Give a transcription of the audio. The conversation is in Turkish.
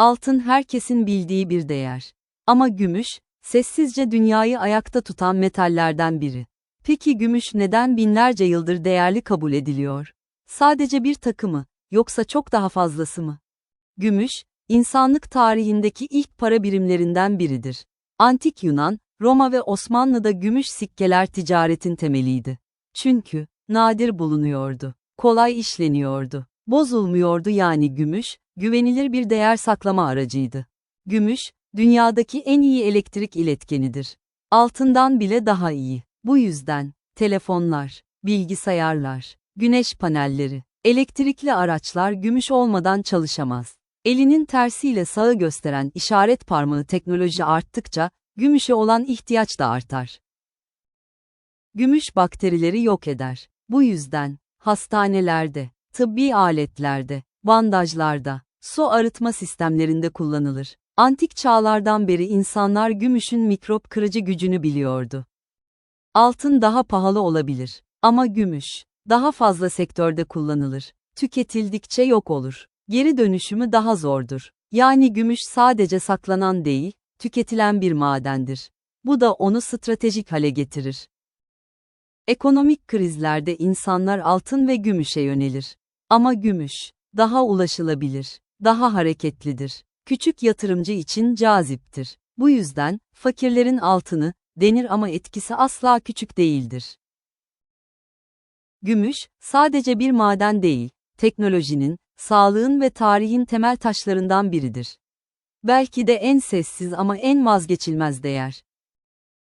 Altın herkesin bildiği bir değer. Ama gümüş, sessizce dünyayı ayakta tutan metallerden biri. Peki gümüş neden binlerce yıldır değerli kabul ediliyor? Sadece bir takımı, yoksa çok daha fazlası mı? Gümüş, insanlık tarihindeki ilk para birimlerinden biridir. Antik Yunan, Roma ve Osmanlı'da gümüş sikkeler ticaretin temeliydi. Çünkü, nadir bulunuyordu, kolay işleniyordu, bozulmuyordu yani gümüş, güvenilir bir değer saklama aracıydı. Gümüş, dünyadaki en iyi elektrik iletkenidir. Altından bile daha iyi. Bu yüzden, telefonlar, bilgisayarlar, güneş panelleri, elektrikli araçlar gümüş olmadan çalışamaz. Elinin tersiyle sağı gösteren işaret parmağı teknoloji arttıkça, gümüşe olan ihtiyaç da artar. Gümüş bakterileri yok eder. Bu yüzden, hastanelerde, tıbbi aletlerde, bandajlarda, su arıtma sistemlerinde kullanılır. Antik çağlardan beri insanlar gümüşün mikrop kırıcı gücünü biliyordu. Altın daha pahalı olabilir ama gümüş daha fazla sektörde kullanılır. Tüketildikçe yok olur. Geri dönüşümü daha zordur. Yani gümüş sadece saklanan değil, tüketilen bir madendir. Bu da onu stratejik hale getirir. Ekonomik krizlerde insanlar altın ve gümüşe yönelir. Ama gümüş daha ulaşılabilir, daha hareketlidir. Küçük yatırımcı için caziptir. Bu yüzden fakirlerin altını denir ama etkisi asla küçük değildir. Gümüş sadece bir maden değil, teknolojinin, sağlığın ve tarihin temel taşlarından biridir. Belki de en sessiz ama en vazgeçilmez değer.